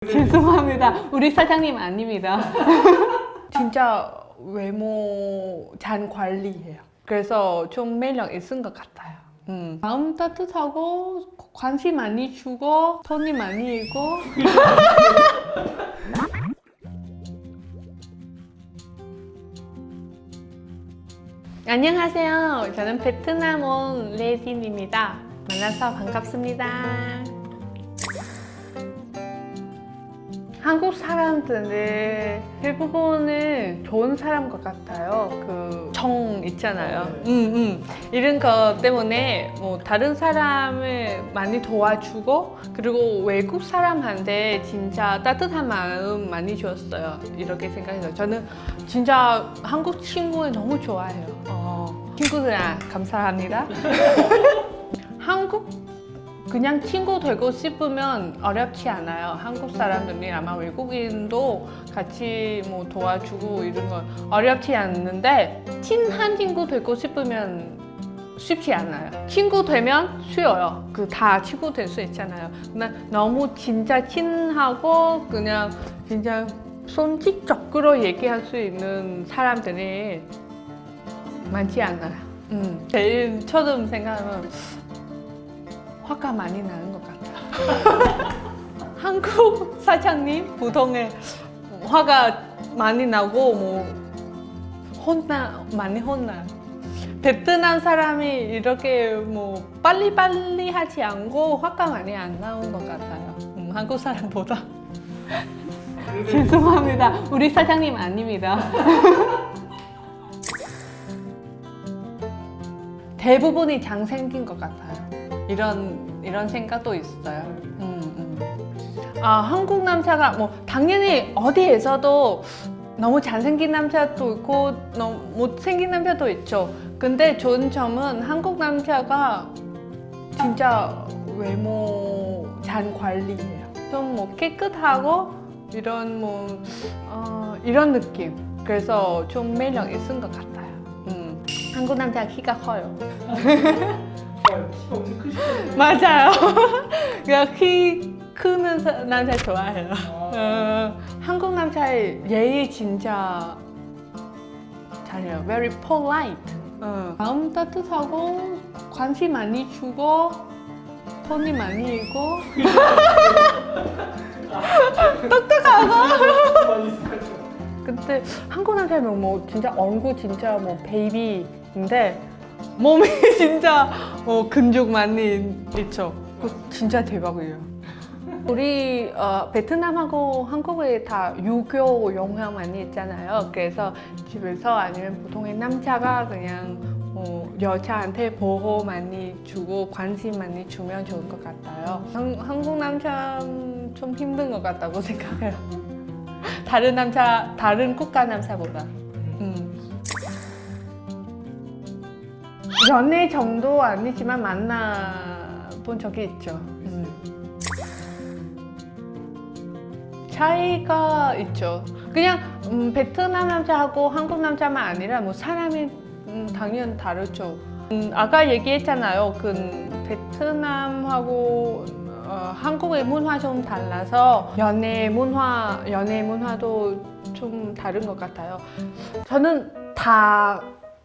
죄송합니다. 우리 사장님 아닙니다. 진짜 외모 잘 관리해요. 그래서 좀 매력 있은 것 같아요. 음. 마음 따뜻하고 관심 많이 주고 돈이 많이 있고 안녕하세요. 저는 베트남 온 레딘입니다. 만나서 반갑습니다. 한국 사람들은 대부분은 좋은 사람 것 같아요. 그 정 있잖아요. 음, 음. 이런 것 때문에 뭐 다른 사람을 많이 도와주고 그리고 외국 사람한테 진짜 따뜻한 마음 많이 줬어요. 이렇게 생각해서 저는 진짜 한국 친구를 너무 좋아해요. 어, 친구들아 감사합니다. 한국 그냥 친구 되고 싶으면 어렵지 않아요. 한국 사람들이 아마 외국인도 같이 뭐 도와주고 이런 건 어렵지 않는데 친한 친구 되고 싶으면 쉽지 않아요. 친구 되면 쉬워요. 그 다 친구 될 수 있잖아요. 근데 너무 진짜 친하고 그냥 진짜 솔직적으로 얘기할 수 있는 사람들이 많지 않아요. 음, 제일 처음 생각하면 화가 많이 나는 것 같아요. 한국 사장님 보통에 화가 많이 나고 뭐 혼나 많이 혼나. 베트남 사람이 이렇게 뭐 빨리빨리 하지 않고 화가 많이 안 나온 것 같아요. 음, 한국 사람보다. 죄송합니다. 우리 사장님 아닙니다. 대부분이 잘 생긴 것 같아요. 이런 이런 생각도 있어요. 음, 음. 아 한국 남자가 뭐 당연히 어디에서도 너무 잘생긴 남자도 있고 너무 못생긴 남자도 있죠. 근데 좋은 점은 한국 남자가 진짜 외모 잘 관리해요. 좀 뭐 깨끗하고 이런 뭐 어, 이런 느낌. 그래서 좀 매력 있은 것 같아요. 음. 한국 남자 키가 커요. 맞아요. 그냥 키 크는 사- 남자 좋아해요. 아, 어, 한국 남자의 예의 진짜 잘해요. Very polite. 어, 마음 따뜻하고 관심 많이 주고 돈이 많이 있고. 근데 한국 남자는 뭐 진짜 얼굴 진짜 뭐 베이비인데 몸이 진짜 어, 근육 많이 있죠. 그 진짜 대박이에요. 우리 어, 베트남하고 한국에 다 유교 영향 많이 있잖아요. 그래서 집에서 아니면 보통의 남자가 그냥 어, 여자한테 보호 많이 주고 관심 많이 주면 좋을 것 같아요. 한, 한국 남자 좀 힘든 것 같다고 생각해요. 다른 남자, 다른 국가 남자보다. 연애 정도 아니지만 만나 본 적이 있죠. 음. 차이가 있죠. 그냥 음, 베트남 남자하고 한국 남자만 아니라 뭐 사람이 음, 당연 다르죠. 음, 아까 얘기했잖아요. 그 베트남하고 어, 한국의 문화 좀 달라서 연애 문화, 연애 문화도 좀 다른 것 같아요. 저는 다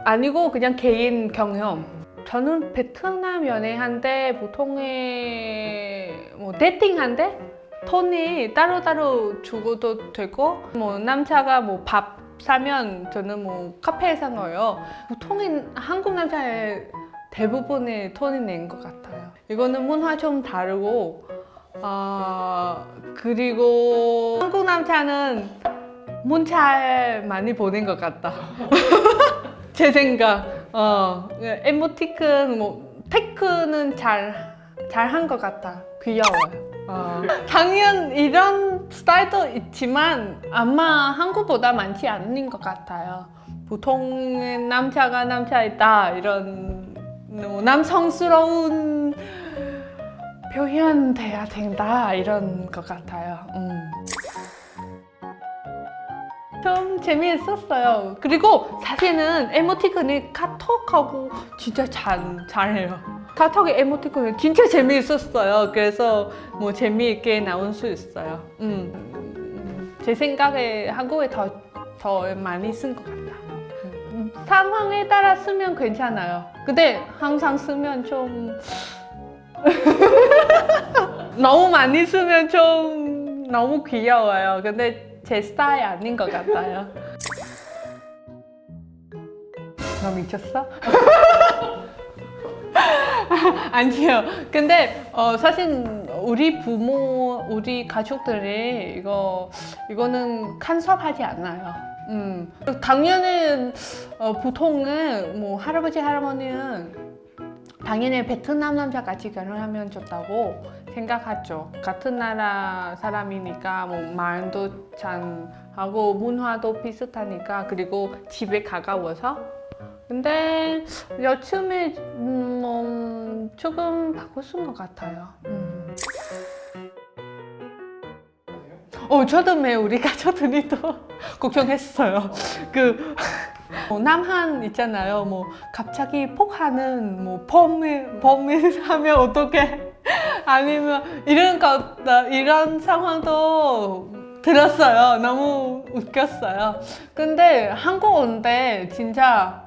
아니고 그냥 개인 경험. 저는 베트남 연애한데 보통의 뭐 데이팅한데 돈이 따로따로 주고도 되고 뭐 남자가 뭐 밥 사면 저는 뭐 카페에서 넣어요. 보통의 한국 남자의 대부분의 돈이 낸 것 같아요. 이거는 문화 좀 다르고 아 그리고 한국 남자는 문자 많이 보낸 것 같다. 제 생각. 어 에모티콘 뭐 테크는 잘 잘 한 것 같다. 귀여워요. 어. 당연 이런 스타일도 있지만 아마 한국보다 많지 않은 것 같아요. 보통 남자가 남자이다 이런 뭐 남성스러운 표현돼야 된다 이런 것 같아요. 음. 좀 재미있었어요. 그리고 사실은 에모티콘이 카톡하고 진짜 잘, 잘해요. 카톡 에모티콘 진짜 재미있었어요. 그래서 뭐 재미있게 나올 수 있어요. 음, 음, 제 생각에 한국에 더, 더 많이 쓴 것 같다. 음, 상황에 따라 쓰면 괜찮아요. 근데 항상 쓰면 좀 너무 많이 쓰면 좀 너무 귀여워요. 근데 제 스타일 아닌 것 같아요. 너 미쳤어? 아니요. 근데 어, 사실 우리 부모, 우리 가족들이 이거 이거는 간섭하지 않아요. 음. 당연히 어, 보통은 뭐 할아버지 할머니는 당연히 베트남 남자 같이 결혼하면 좋다고 생각하죠. 같은 나라 사람이니까 뭐 말도 잘 하고 문화도 비슷하니까 그리고 집에 가까워서 근데 요즘에 음, 뭐 조금 바꿨은 것 같아요. 음. 어, 저도 매 우리 가족들이 또 걱정했어요. 그 어, 남한 있잖아요. 뭐 갑자기 폭하는 뭐 범위 범위 하면 어떻게? 아니면 이런 거 이런 상황도 들었어요. 너무 웃겼어요. 근데 한국 온데 진짜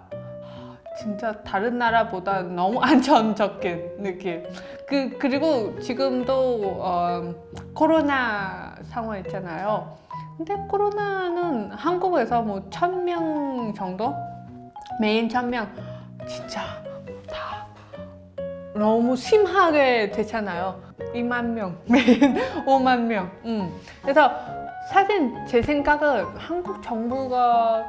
진짜 다른 나라보다 너무 안정적인 느낌. 그 그리고 지금도 어, 코로나 상황 있잖아요. 근데 코로나는 한국에서 뭐 천 명 정도 매일 천 명 진짜 다 너무 심하게 되잖아요. 2만 명 매일 5만 명. 음. 그래서 사실 제 생각은 한국 정부가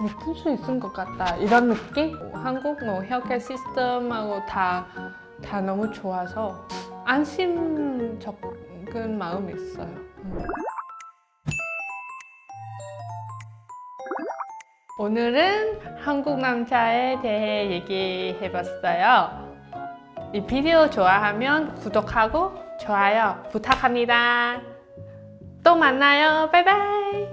묶을 수 있을 것 같다 이런 느낌? 한국 뭐 헬케어 시스템하고 다, 다 너무 좋아서 안심 적은 마음이 있어요. 음. 오늘은 한국 남자에 대해 얘기해 봤어요. 이 비디오 좋아하면 구독하고 좋아요 부탁합니다. 또 만나요. 바이바이.